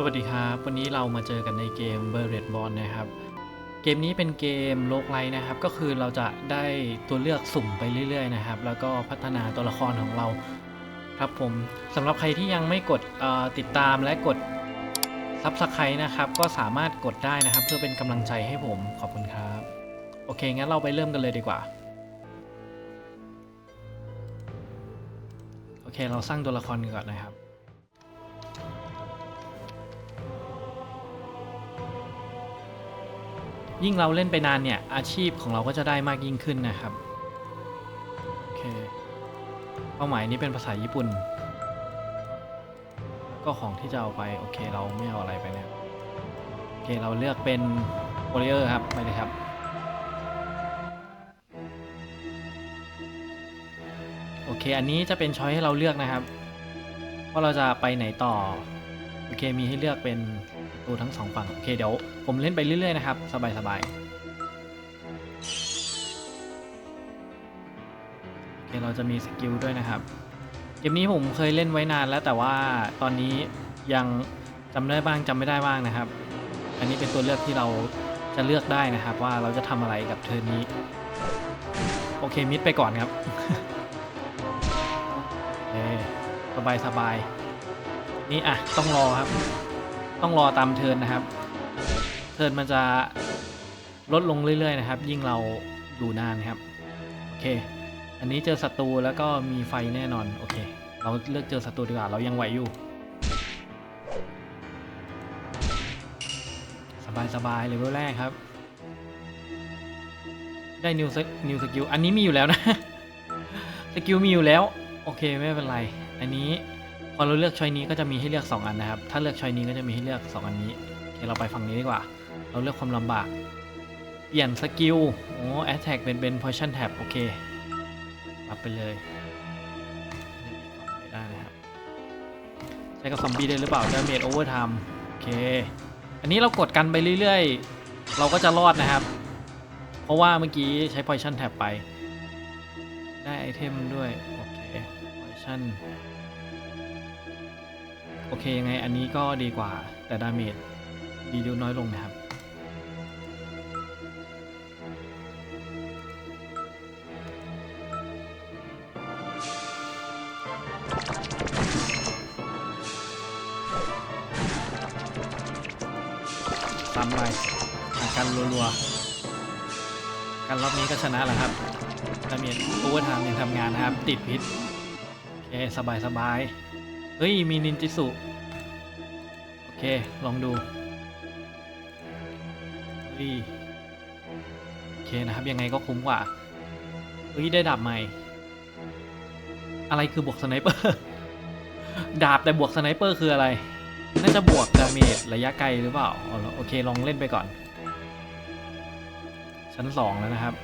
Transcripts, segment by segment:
สวัสดีครับ วันนี้เรามาเจอกันในเกม b u r r e d b o n นะครับ เกมนี้เป็นเกมโลกไลท์นะครับ ก็คือเราจะได้ตัวเลือกสุ่มไปเรื่อยๆนะครับ แล้วก็พัฒนาตัวละครของเราครับผมสำหรับใครที่ยังไม่กดติดตามและกด Subscribe นะครับ ก็สามารถกดได้นะครับ เพื่อเป็นกำลังใจให้ผมขอบคุณครับ โอเค งั้นเราไปเริ่มกันเลยดีกว่า โอเค เราสร้างตัวละครกันก่อนนะครับ ยิ่งเราเล่นไปนานเนี่ยอาชีพของเราก็จะได้มากยิ่งขึ้นนะครับโอเคเป้าหมายนี้เป็นภาษาญี่ปุ่น ก็ของที่จะเอาไปโอเคเราไม่เอาอะไรไปนะครับโอเคเราเลือกเป็นโอเลอร์ครับไปเลยครับโอเคอันนี้จะเป็นช้อยให้เราเลือกนะครับว่าเราจะไปไหนต่อ โอเคมีให้เลือกเป็นประตูทั้งสองฝั่ง โอเคเดี๋ยวผมเล่นไปเรื่อย ๆ นะครับ สบายๆโอเคเราจะมีสกิลด้วยนะครับ เกมนี้ผมเคยเล่นไว้นานแล้วแต่ว่าตอนนี้ยังจำได้บ้างจำไม่ได้บ้างนะครับ อันนี้เป็นตัวเลือกที่เราจะเลือกได้นะครับ ว่าเราจะทำอะไรกับเทอร์นี้ โอเคมิดไปก่อนครับโอเคสบายสบายๆ นี่อะต้องรอครับ ต้องรอตามเทินนะครับ เทินมันจะลดลงเรื่อยๆนะครับ ยิ่งเราดูนานครับโอเค อันนี้เจอศัตรูแล้วก็มีไฟแน่นอนโอเค เราเลือกเจอศัตรูดีกว่าเรายังไหวอยู่ สบายๆเลเวลแรกครับ ได้นิวนิวสกิลอันนี้มีอยู่แล้วนะสกิลมีอยู่แล้ว โอเคไม่เป็นไร อันนี้ พอเราเลือกช้อยนี้ก็จะมีให้เลือก 2 อันนะครับ ถ้าเลือกช้อยนี้ก็จะมีให้เลือก 2 อันนี้โอเคเราไปฝั่งนี้ดีกว่า เราเลือกความลำบาก เปลี่ยนสกิล โอ้ attack เป็นเป็น position tab โอเคปรับไปเลยไม่ได้นะครับ ใช้กับซอมบี้ได้หรือเปล่า damage overtime โอเค อันนี้เรากดกันไปเรื่อยๆ เราก็จะรอดนะครับ เพราะว่าเมื่อกี้ใช้ position tab ไป ได้ไอเทมด้วย โอเค position โอเคยังไงอันนี้ก็ดีกว่า แต่ดาเมจดีดูน้อยลงนะครับ ซ้ำไปหากันรัวๆกันรอบนี้ก็ชนะแล้วครับดาเมจโอเวอร์ไทม์ยังทำงานนะครับ ติดพิษ โอเค สบายสบายๆ เฮ้ย มีนินจิสุ โอเค ลองดูเฮ้ยโอเคนะครับ ยังไงก็คุ้มกว่าเฮ้ย ได้ดาบใหม่ อะไรคือบวกสไนเปอร์ ดาบแต่บวกสไนเปอร์คืออะไร น่าจะบวกดาเมจระยะไกลหรือเปล่า โอเค ลองเล่นไปก่อน ชั้นสองแล้วนะครับ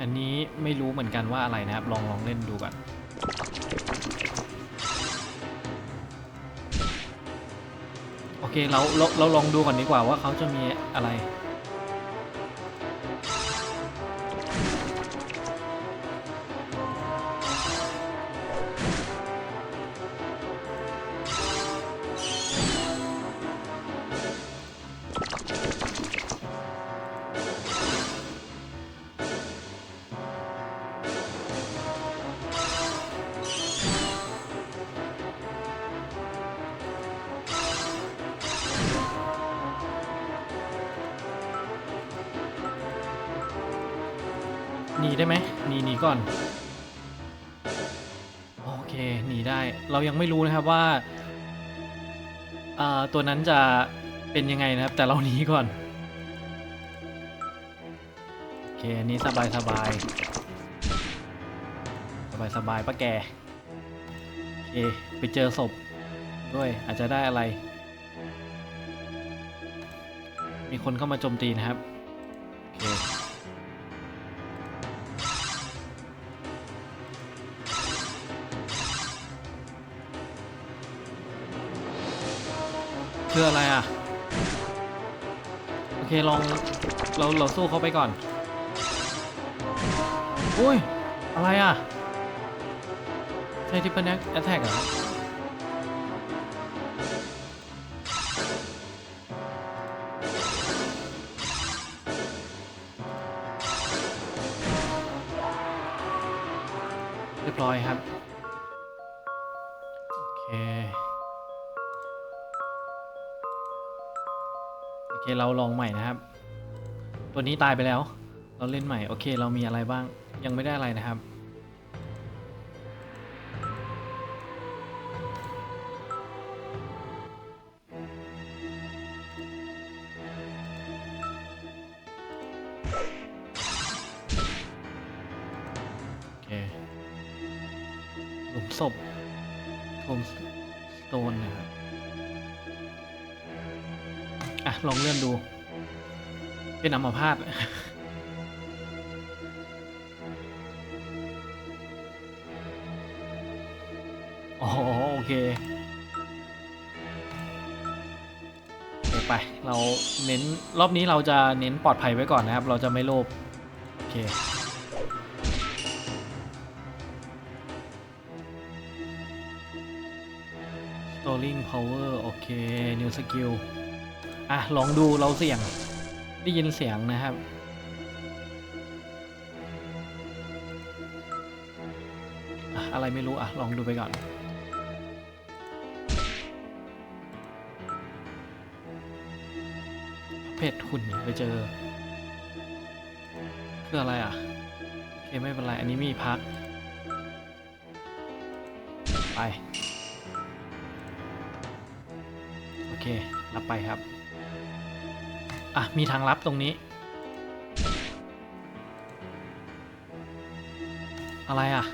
อันนี้ไม่รู้เหมือนกันว่าอะไรนะครับ ลองลองเล่นดูก่อนโอเคเราเราเราลองดูก่อนดีกว่าว่าเขาจะมีอะไร ก่อน โอเคหนีได้เรายังไม่รู้นะครับว่าตัวนั้นจะเป็นยังไงนะครับ แต่เราหนีก่อน โอเคอันนี้สบายสบายสบายสบายป้าแกโอเคไปเจอศพด้วยอาจจะได้อะไร มีคนเข้ามาโจมตีนะครับ โอเค เคคืออะไรอะ โอเคลองเราเราสู้เขาไปก่อน อุ้ย อะไรอะ ใช่ทิปเปิลแอตแทกเหรอ เราลองใหม่นะครับ ตัวนี้ตายไปแล้ว เราเล่นใหม่ โอเค เรามีอะไรบ้าง ยังไม่ได้อะไรนะครับ เป็นอัมพาตอ๋อโอเคโอเคไป เราเน้นรอบนี้เราจะเน้นปลอดภัยไว้ก่อนนะครับ เราจะไม่โลภโอเค Storing Power โอเค New Skill อะ ลองดูเราเสี่ยง ได้ยินเสียงนะครับ อะไรไม่รู้อะ ลองดูไปก่อน เพจหุ่นไปเจอ คืออะไรอะ โอเค ไม่เป็นไร อันนี้มีพัก ไป โอเค รับไปครับ อะ มีทางลับตรงนี้ อะไรอะ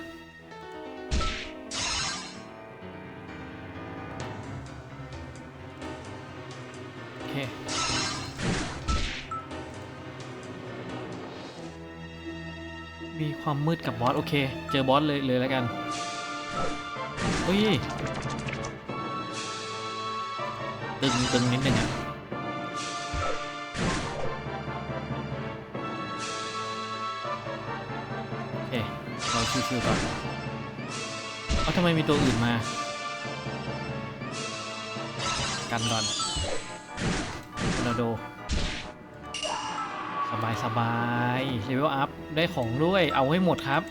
โอเค มีความมืดกับบอส โอเค เจอบอสเลยเลยแล้วกันอุ้ยตึงตึงนิดนึงอะ เราชิวๆก่อนเอาทำไมมีตัวอื่นมา กันก่อนโรนัลโดสบายสบายเลเวลอัพได้ของด้วย เอาให้หมดครับ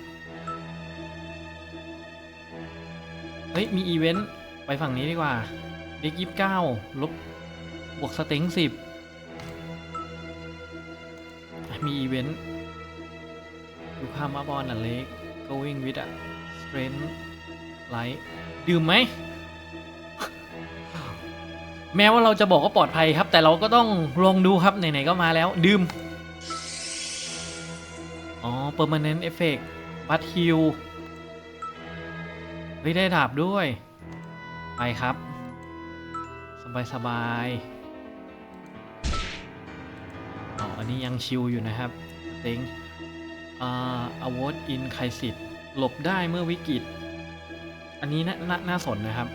เฮ้ย มีอีเวนต์ ไปฝั่งนี้ดีกว่า เด็กยี่สิบเก้าลบบวกสเต็งสิบมีอีเวนต์ ดูภาพมาบอลอะเล็ก going with a strength light ดื่มไหม แม้ว่าเราจะบอกว่าปลอดภัยครับ แต่เราก็ต้องลองดูครับ ไหน ๆ ก็มาแล้ว ดื่ม อ๋อ permanent effect บัตฮิลเฮ้ยได้ดาบด้วย ไปครับ สบายสบายๆอ๋อ อันนี้ยังชิลอยู่นะครับเต็งอ่า award in crisis หลบได้เมื่อวิกฤต อันนี้น่านาน่าสนนะครับ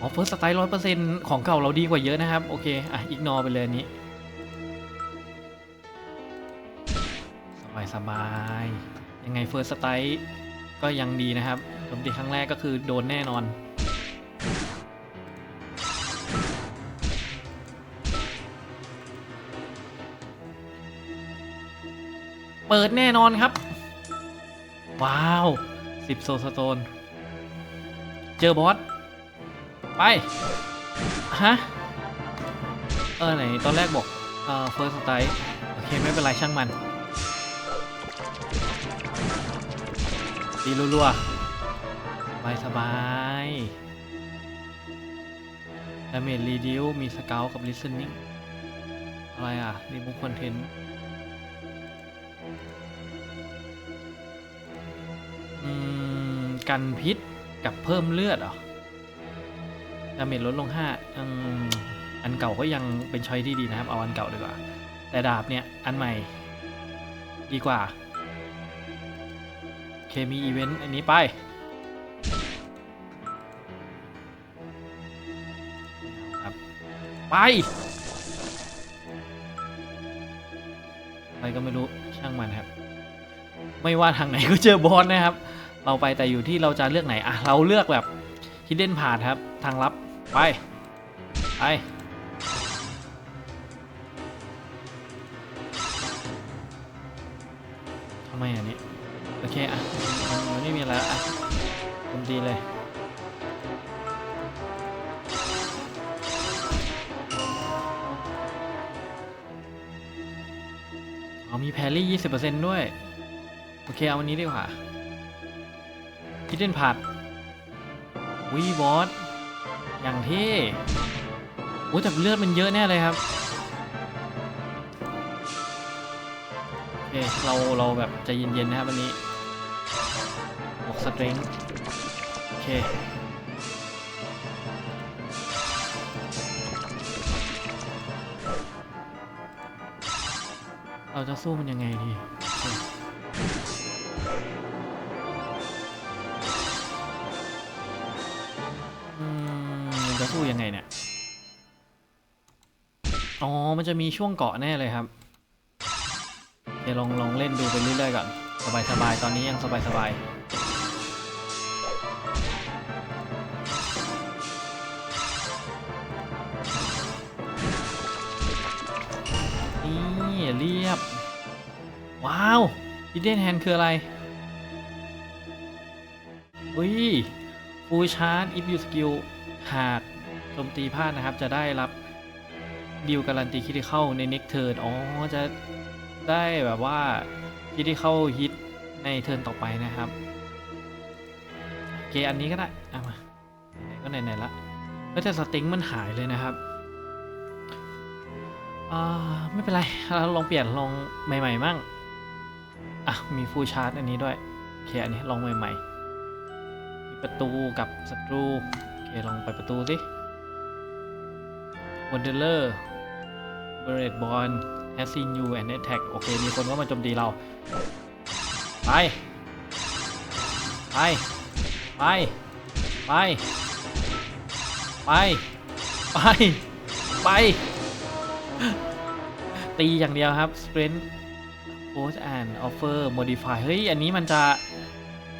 อ๋อ first strike ร้อยเปอร์เซ็นต์ของเก่าเราดีกว่าเยอะนะครับ โอเค อะ อิกนอไปเลยอันนี้ สบายสบาย ยังไง first strike ก็ยังดีนะครับโจมตีครั้งแรกก็คือโดนแน่นอนเปิดแน่นอนครับ ว้าวสิบโซสโตน เจอบอส ไป ฮะ เออ ไหน ตอนแรกบอก เอ่อ first strike โอเค ไม่เป็นไร ช่างมันตีรัวๆ สบายสบายดาเมจรีดิวมีสเกลกับ listening อะไรอะรีมูฟคอนเทนต์ กันพิษกับเพิ่มเลือดเหรอดาเมจลดลง5อืมอันเก่าก็ยังเป็นช้อยที่ดีนะครับ เอาอันเก่าดีกว่า แต่ดาบเนี่ย อันใหม่ ดีกว่า เคมีอีเวนต์อันนี้ไปโอเคไป อะไรก็ไม่รู้ช่างมันครับ ไม่ว่าทางไหนก็เจอบอสนะครับ เราไปแต่อยู่ที่เราจะเลือกไหนอะเราเลือกแบบฮิดเด้นพาดครับทางลับไปไปทำไมอันนี้โอเคอะมันมันไม่มีอะไรอะเต็มทีเลยเอามีแพรรี่ 20%ด้วย โอเค เอาวันนี้ดีกว่า คิดเด่นผัดวีบอสอย่างเท่โอ้แต่เลือดมันเยอะแน่เลยครับโอเคเราเราแบบใจเย็นๆนะครับวันนี้บวกสเตรนโอเคเราจะสู้มันยังไงดี ยังไงเนี่ย อ๋อ มันจะมีช่วงเกาะแน่เลยครับ เดี๋ยวลองลองเล่นดูไปเรื่อยๆก่อน สบายๆตอนนี้ยังสบายๆนี่เรียบ ว้าว Hidden Hand คืออะไร อุ้ย Full Charge if you skill หาก โจมตีพลาดนะครับ จะได้รับดิวการันตีคิดเข้าใน next turn อ๋อจะได้แบบว่าคิดเข้าฮิตในเทิร์นต่อไปนะครับโอเคอันนี้ก็ได้เอามาก็ไหนๆละแล้วแต่สติงมันหายเลยนะครับอ่าไม่เป็นไรเราลองเปลี่ยนลองใหม่ๆมั่งอะมีฟูลชาร์จอันนี้ด้วยโอเคอันนี้ลองใหม่ๆมีประตูกับศัตรูโอเคลองไปประตูสิ Wanderer b r e d Born has seen you and attack โอเค มีคนก็มาโจมตีเรา ไป ไป ไป ไป ไป ไป ไป ตีอย่างเดียวครับ sprint post and offer modify เฮ้ย อันนี้มันจะ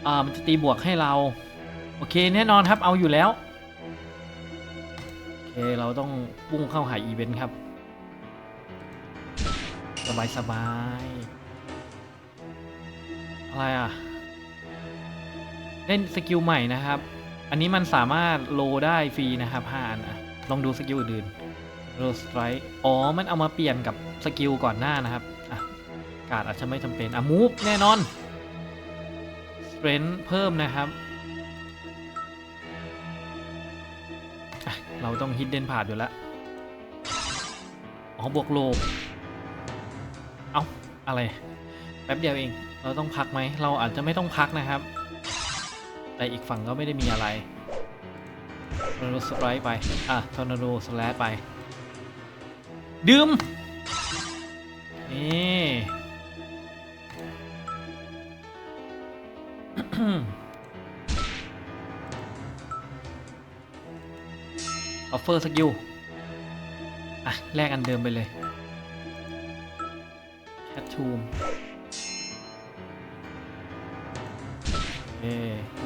อ่า มันจะตีบวกให้เรา โอเค แน่นอนครับเอาอยู่แล้ว เคเราต้องพุ่งเข้าหาอีเวนต์ครับ สบายสบายอะไรอะ เล่นสกิลใหม่นะครับ อันนี้มันสามารถโลได้ฟรีนะครับ5อันอะลองดูสกิลอื่นโรสไตร์อ๋อ มันเอามาเปลี่ยนกับสกิลก่อนหน้านะครับ อะ การอาจจะไม่จำเป็น อะ มูฟแน่นอนสเตรนท์เพิ่มนะครับ เราต้องฮิดเดนผ่านอยู่แล้ว อ๋อบวกโลเอาอะไร แป๊บเดียวเอง เราต้องพักไหม เราอาจจะไม่ต้องพักนะครับ แต่อีกฝั่งก็ไม่ได้มีอะไรทอร์นาโดสไตร์ไป อะทอร์นาโดสแลชไป ดื่ม นี่ ออฟเฟอร์สกิลอะ แลกอันเดิมไปเลยแคททูมเอ้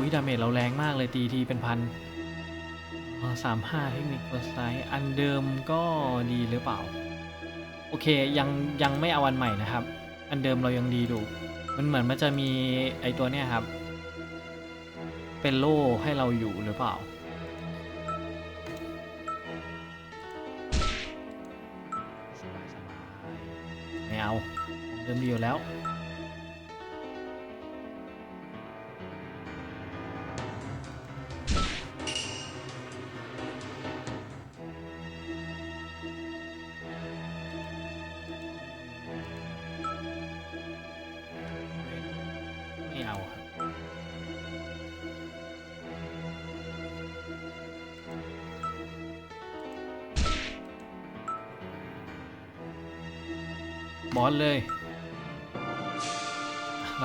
วิดาเมจเราแรงมากเลยตีทีเป็นพันสามห้าเทคนิคเฟิร์สไซส์อันเดิมก็ดีหรือเปล่า โอเค ยังยังไม่เอาอันใหม่นะครับ อันเดิมเรายังดีดูมันเหมือนมันจะมีไอตัวเนี้ยครับ เป็นโล่ให้เราอยู่หรือเปล่า ผมเดิมดีอยู่แล้วไม่เอาครับบอสเลย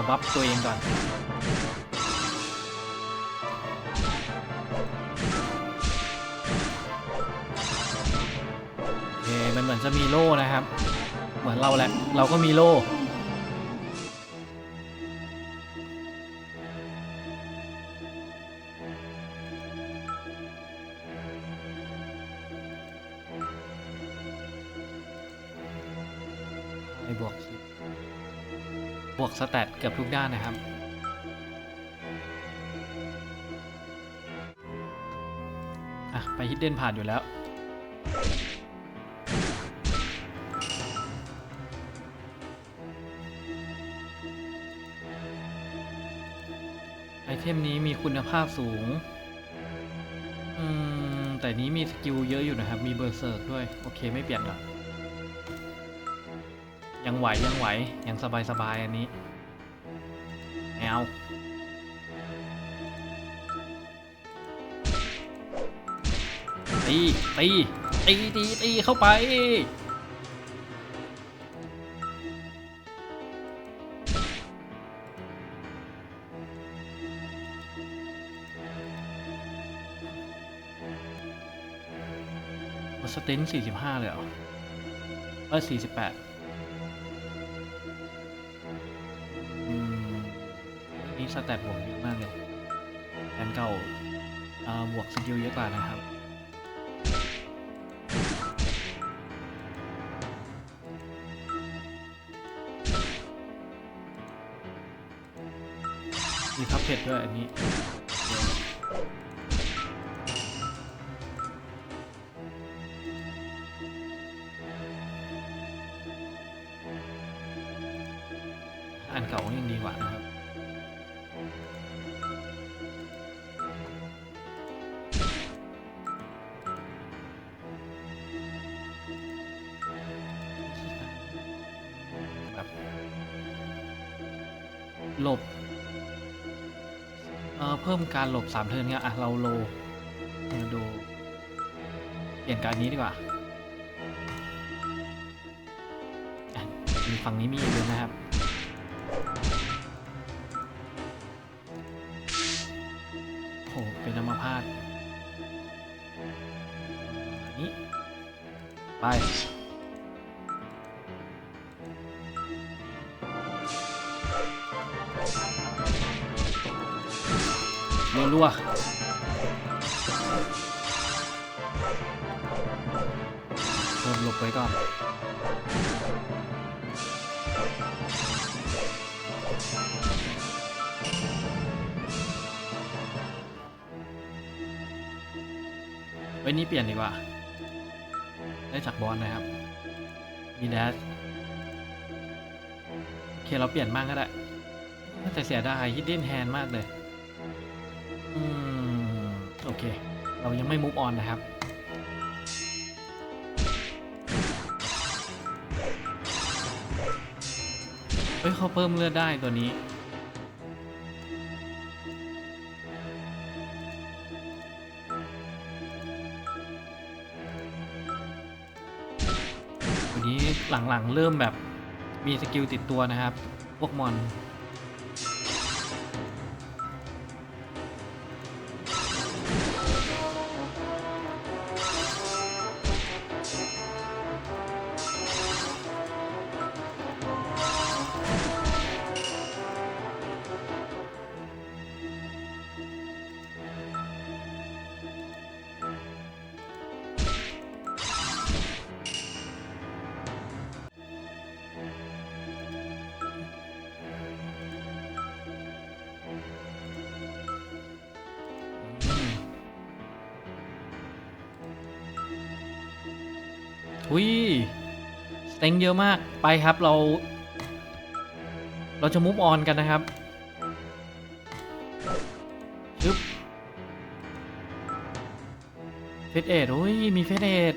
บับตัวเองก่อนโมันเหมือนจะมีโล่นะครับ เหมือนเราแหละ เราก็มีโล่ไอ้บวกสิ บวกสแตทเกือบทุกด้านนะครับ อะ ไปฮิดเด้นผ่านอยู่แล้ว ไอเทมนี้มีคุณภาพสูง อืม แต่นี้มีสกิลเยอะอยู่นะครับ มีเบอร์เซิร์กด้วย โอเคไม่เปลี่ยนหรอก ยังไหวยังไหวยังสบายสบายอันนี้แอาตีตีตีตีตีเข้าไปสเตห้าเลยเหรอเออปด สแตทบวกเยอะมากเลยแอนเก่าบวกสกิลเยอะกว่านะครับมีพับเพชรด้วยอันนี้อันเก่ายังดีกว่านะครับ แบบหลบ เอ่อ เพิ่มการหลบสามเทิร์นเนี่ยอะ เราโลมาดูเปลี่ยนการนี้ดีกว่าอะมีฝั่งนี้มีอีกเลยนะครับ รัวๆเพิ่มหลบไว้ก่อนไว้นี้เปลี่ยนดีกว่า ได้จากบอลนะครับ มีแดชโอเคเราเปลี่ยนบ้างก็ได้แต่เสียดาย hidden hand มากเลย เค เรายังไม่มุกออนนะครับ เฮ้ยเขาเพิ่มเลือดได้ตัวนี้วันนี้หลังๆเริ่มแบบมีสกิลติดตัวนะครับ พวกมอน อุ้ยสเต็งเยอะมากไปครับเรา เราจะมุฟออนกันนะครับชึบเฟสเอ็ดอุ้ยมีเฟสเอ็ด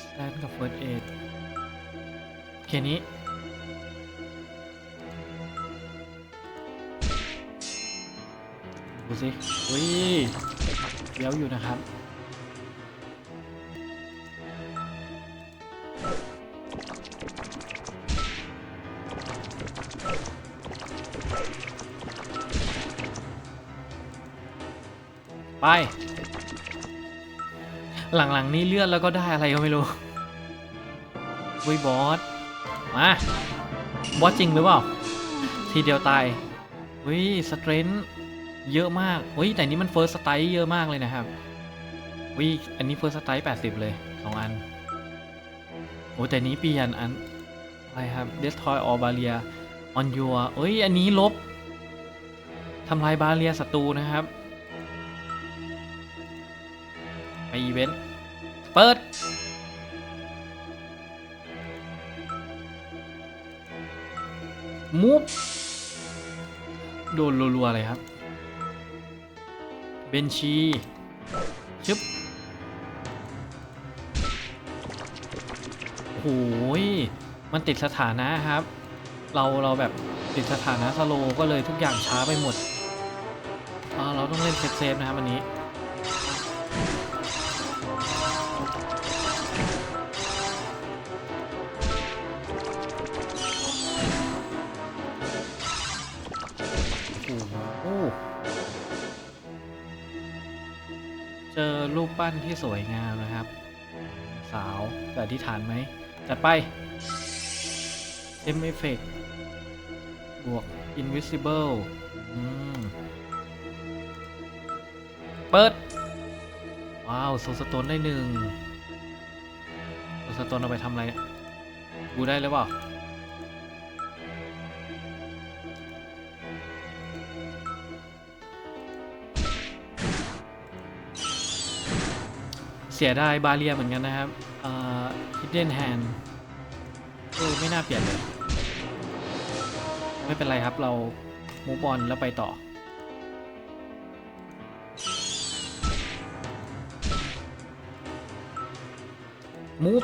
สแตนกับเฟสเอ็ดแค่นี้ดูสิอุ้ยเดี๋ยวอยู่นะครับ หลังๆ นี้เลือนแล้วก็ได้อะไรก็ไม่รู้วิบอส มา บอสจริงหรือเปล่า ทีเดียวตายวิสเตรนท์เยอะมากวิแต่นี้มันเฟิร์สสไตล์เยอะมากเลยนะครับวิอันนี้เฟิร์สสไตล์80เลยสองอัน โอ้แต่นี้เปลี่ยนอันอะไรครับ destroy all barrier on your เอ้ย อันนี้ลบทำลายบาเรียศัตรูนะครับ ไปอีเวนต์ เปิด มูฟโดนรัวๆเลยครับ เบนชีชึบโอ้ยมันติดสถานะครับ เราเราแบบติดสถานะสโลก็เลยทุกอย่างช้าไปหมด เราต้องเล่นเซฟๆนะครับอันนี้ รูปปั้นที่สวยงามนะครับ สาวแต่อธิษฐานไหม จัดไปเอ็มเอฟเฟกบวก invisible อืม เปิด ว้าวโซสโตนได้หนึ่งโซสโตนเอาไปทำอะไรเนี่ยดูได้หรือเปล่า สียดายบาเรียเหมือนกันนะครับเอ่อ hidden hand เออไม่น่าเปลี่ยนเลย ไม่เป็นไรครับเรามูบอลแล้วไปต่อ มูฟ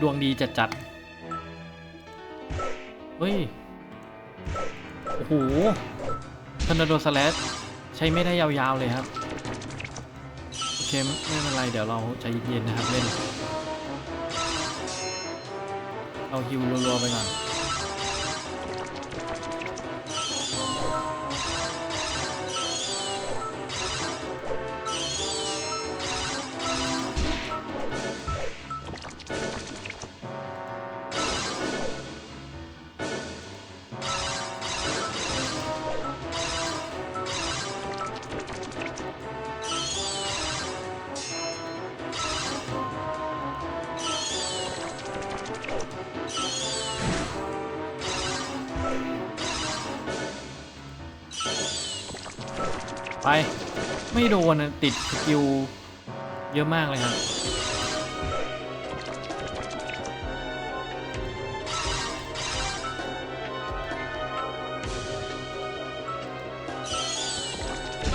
ดวงดีจัดจัดเฮ้ย โอ้โหทอร์นโดสแลชใช้ไม่ได้ยาวๆเลยครับ เคไม่เป็นไรเดี๋ยวเราใจเย็นๆนะครับเล่น เอาฮิวรัวๆไปก่อน ไปไม่โดนอะติดสกิลเยอะมากเลยครับ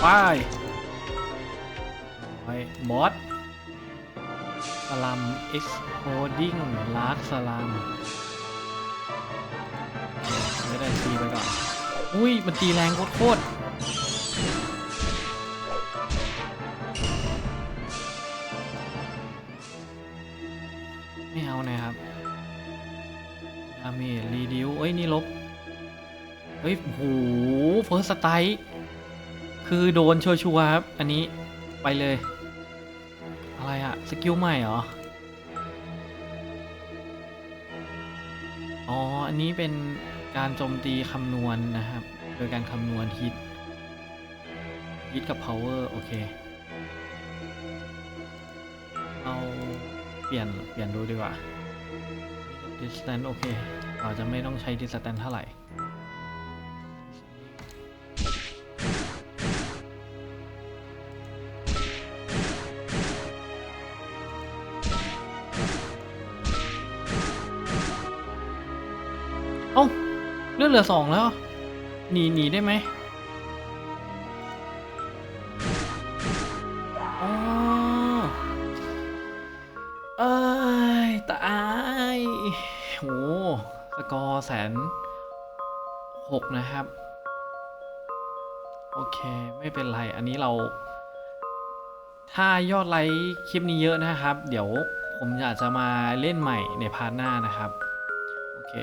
ไปไปบอสสลัม exploding large สลัมไม่ได้ตีไปก่อน อุ้ย มันตีแรงโคตร ฮ้ยโหเฟิร์สสไตล์คือโดนชัวร์ๆครับ อันนี้ไปเลย อะไรอะสกิลใหม่เหรอ อ๋อ อันนี้เป็นการโจมตีคำนวณนะครับ โดยการคำนวณฮิตฮิตกับ power โอเค เอาเปลี่ยนเปลี่ยนดูดีกว่า distance โอเค เราจะไม่ต้องใช้ distance เท่าไหร่ ลือดเหลือสองแล้ว หนีหนีได้ไหมอ๋อเอ้ยตายโหสกอร์แสนหกนะครับ โอเค ไม่เป็นไร อันนี้เรา ถ้ายอดไลค์คลิปนี้เยอะนะครับ เดี๋ยวผมอยากจะมาเล่นใหม่ในพาร์ทหน้านะครับ โอเค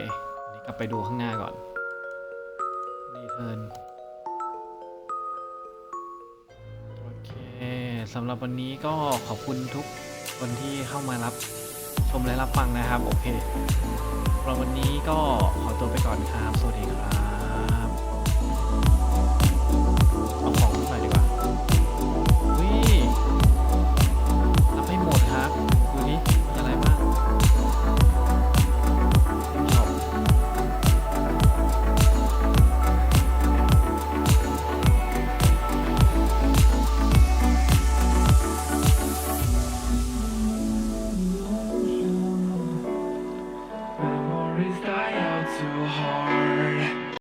อันนี้กลับไปดูข้างหน้าก่อน รีเทิร์นโอเคสำหรับวันนี้ก็ขอบคุณทุกคนที่เข้ามารับชมและรับฟังนะครับ โอเคสำหรับวันนี้ก็ขอตัวไปก่อนครับ สวัสดีครับ